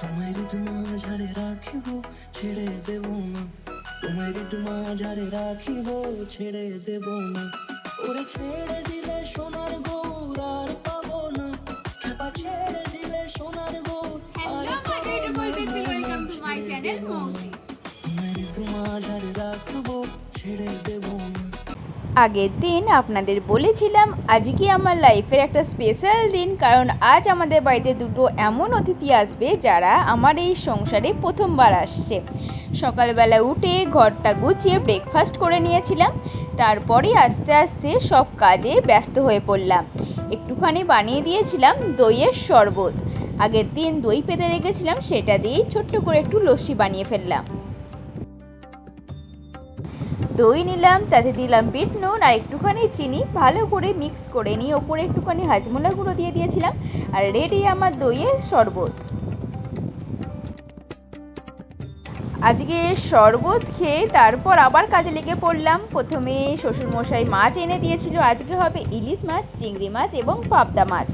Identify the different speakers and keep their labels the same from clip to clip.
Speaker 1: তোমায় মাঝারে রাখিব ছেড়ে দেব না। তোমায় মাঝারে রাখিব ছেড়ে দেব না। ওরে ছেড়ে দিলে সোনার গৌর আর পাবো না। খেপা ছেড়ে দিলে সোনার Gour
Speaker 2: hello my beautiful people welcome to my channel Mousi's
Speaker 1: তোমায় মাঝারে রাখব ছেড়ে দেব
Speaker 3: আগের দিন আপনাদের বলেছিলাম আজকে আমার লাইফের একটা স্পেশাল দিন? কারণ আজ আমাদের বাড়িতে দুটো এমন অতিথি আসবে যারা আমার এই সংসারে প্রথমবার আসছে। সকালবেলা উঠে ঘরটা গুছিয়ে ব্রেকফাস্ট করে নিয়েছিলাম তারপরে আস্তে আস্তে সব কাজে ব্যস্ত হয়ে পড়লাম। একটুখানি বানিয়ে দিয়েছিলাম দইয়ের শরবত। আগের দিন দই পেতে রেখেছিলাম, সেটা দিয়েই ছোট্ট করে একটু লস্যি বানিয়ে ফেললাম। দই নিলাম, তাতে দিলাম বিট নুন আর একটুখানি চিনি। ভালো করে মিক্স করে নিয়ে ওপরে একটুখানি হাজমোলা গুঁড়ো দিয়ে দিয়েছিলাম আর রেডি আমার দইয়ের শরবত। আজকে শরবত খেয়ে তারপর আবার কাজে লেগে পড়লাম। প্রথমে শ্বশুরমশাই মাছ এনে দিয়েছিল। আজকে হবে ইলিশ মাছ, চিংড়ি মাছ এবং পাবদা মাছ।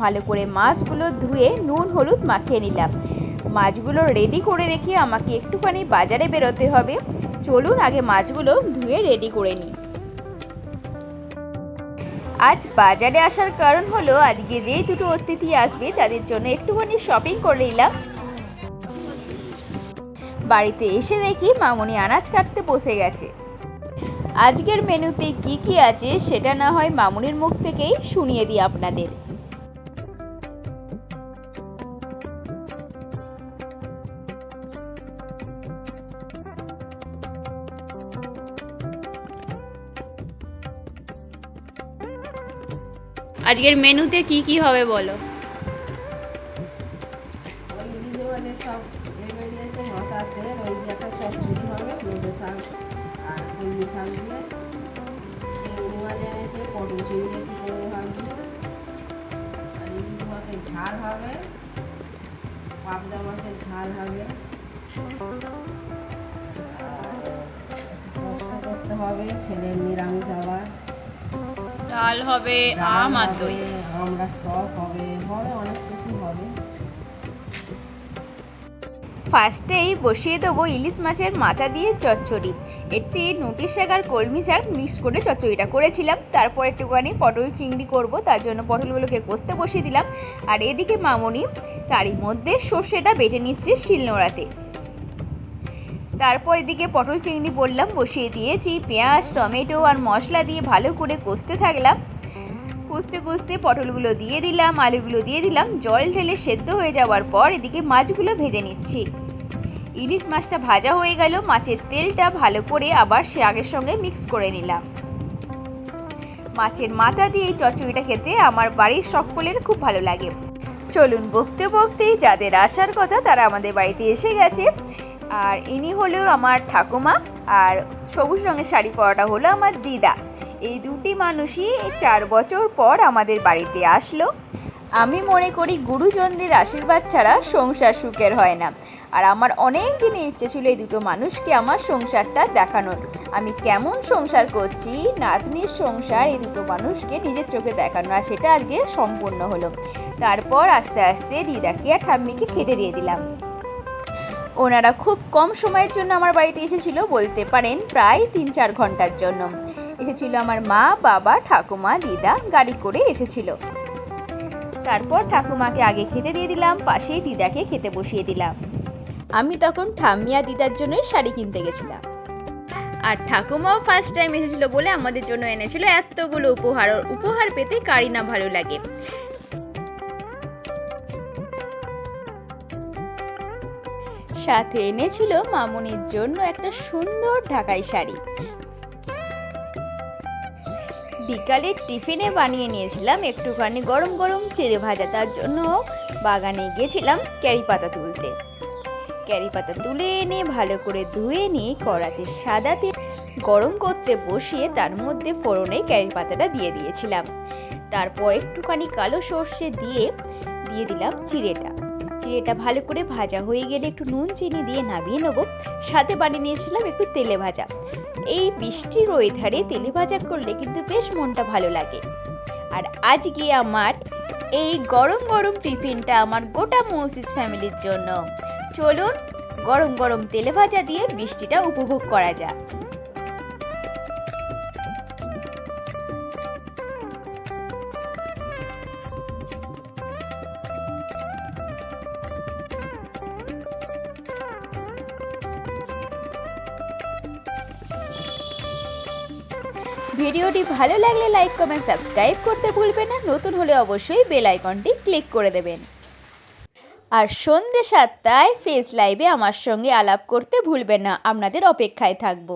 Speaker 3: ভালো করে মাছগুলো ধুয়ে নুন, হলুদ মাখিয়ে নিলাম। মাছগুলো রেডি করে রেখে আমাকে একটুখানি বাজারে বেরোতে হবে। চলুন আগে মাছগুলো ধুয়ে রেডি করে নিই। আজ বাজারে আসার কারণ হলো, আজকে যেই দুটো অতিথি আসবে, তাদের জন্য একটুখানি শপিং করে নিলাম। বাড়িতে এসে দেখি মামনি আনাজ কাটতে বসে গেছে। আজকের মেনুতে কি কি আছে, সেটা না হয় মামুনির মুখ থেকেই শুনিয়ে দিই আপনাদের।
Speaker 4: একটু করে ভাবছি আর ইলিশ মাছের ঝাল হবে পাবদা মাছের ঝাল হবে করতে হবে, ছেলের নিরামিষ আবার।
Speaker 2: ডাল হবে আম আর দই।
Speaker 4: আমরা টক হবে হবে অনেক কিছু হবে।
Speaker 3: ফার্স্টেই বসিয়ে দেবো ইলিশ মাছের মাথা দিয়ে চচ্চড়ি। এতে নোটিশ শাক আর কলমি শাক মিক্স করে চচ্চড়িটা করেছিলাম। তারপর একটুখানি পটল চিংড়ি করব তার জন্য পটলগুলোকে কষতে বসিয়ে দিলাম। আর এদিকে মামনি তারই মধ্যে সর্ষেটা বেটে নিচ্ছে শিলনোড়াতে। তারপর এদিকে পটল চিংড়ি বললাম, বসিয়ে দিয়েছি, পেঁয়াজ, টমেটো আর মশলা দিয়ে ভালো করে কষতে থাকলাম। কষতে কষতে পটলগুলো দিয়ে দিলাম, আলুগুলো দিয়ে দিলাম, জল ঢেলে সেদ্ধ হয়ে যাওয়ার পর এদিকে মাছগুলো ভেজে নিচ্ছি। ইলিশ মাছটা ভাজা হয়ে গেল, মাছের তেলটা ভালো করে আবার সে আগের সঙ্গে মিক্স করে নিলাম। মাছের মাথা দিয়ে এই চচ্চড়িটা খেতে আমার বাড়ির সকলের খুব ভালো লাগে। চলুন বকতে বকতে যাদের আসার কথা তারা আমাদের বাড়িতে এসে গেছে। আর ইনি হলো আমার ঠাকুমা, আর সবুজ রঙের শাড়ি পরাটা হলো আমার দিদা। এই দুটি মানুষই চার বছর পর আমাদের বাড়িতে আসলো। আমি মনে করি গুরুজনদের আশীর্বাদ ছাড়া সংসার সুখের হয় না। আর আমার অনেক দিনের ইচ্ছে ছিল এই দুটো মানুষকে আমার সংসারটা দেখানোর। আমি কেমন সংসার করছি, নাতনির সংসার এই দুটো মানুষকে নিজের চোখে দেখানো, আর সেটা আজকে সম্পূর্ণ হলো। তারপর আস্তে আস্তে দিদাকে আর ঠাম্মিকে খেতে দিয়ে দিলাম। ওনারা খুব কম সময়ের জন্য আমার বাড়িতে এসেছিল বলতে পারেন প্রায় তিন চার ঘণ্টার জন্য। এসেছিল আমার মা, বাবা, ঠাকুমা, দিদা, গাড়ি করে এসেছিল। তারপর ঠাকুমাকে আগে খেতে দিয়ে দিলাম, পাশেই দিদাকে খেতে বসিয়ে দিলাম। আমি তখন ঠাম্মিয়া দিদার জন্য শাড়ি কিনতে গেছিলাম। আর ঠাকুমাও ফার্স্ট টাইম এসেছিল বলে আমাদের জন্য এনেছিল এতগুলো উপহার উপহার পেতে কারি না ভালো লাগে। সাথে এনেছিল মামুনির জন্য একটা সুন্দর ঢাকাই শাড়ি। বিকালে টিফিনে বানিয়ে নিয়েছিলাম একটুখানি গরম গরম চেড়ে ভাজা। তার জন্য বাগানে গেছিলাম ক্যারি পাতা তুলতে। ক্যারি পাতা তুলে এনে ভালো করে ধুয়ে নিয়ে কড়াতে সাদা তেল গরম করতে বসিয়ে তার মধ্যে ফোড়নে ক্যারি পাতাটা দিয়ে দিয়েছিলাম। তারপর একটুখানি কালো সর্ষে দিয়ে দিয়ে দিলাম চিড়েটা। চিড়েটা ভালো করে ভাজা হয়ে গেলে একটু নুন, চিনি দিয়ে নামিয়ে নেব। সাথে বানিয়ে নিয়েছিলাম একটু তেলে ভাজা। এই বৃষ্টির ওয়েদারে তেলে ভাজা করলে কিন্তু বেশ মনটা ভালো লাগে। আর আজকে আমার এই গরম গরম টিফিনটা আমার গোটা মৌসিস ফ্যামিলির জন্য। চলুন গরম গরম তেলে ভাজা দিয়ে বৃষ্টিটা উপভোগ করা যাক। ভিডিওটি ভালো লাগলে লাইক, কমেন্ট, সাবস্ক্রাইব করতে ভুলবেন না। নতুন হলে অবশ্যই বেল আইকনটি ক্লিক করে দেবেন। আর সন্ধে সাতটায় ফেস লাইভে আমার সঙ্গে আলাপ করতে ভুলবেন না। আপনাদের অপেক্ষায় থাকব।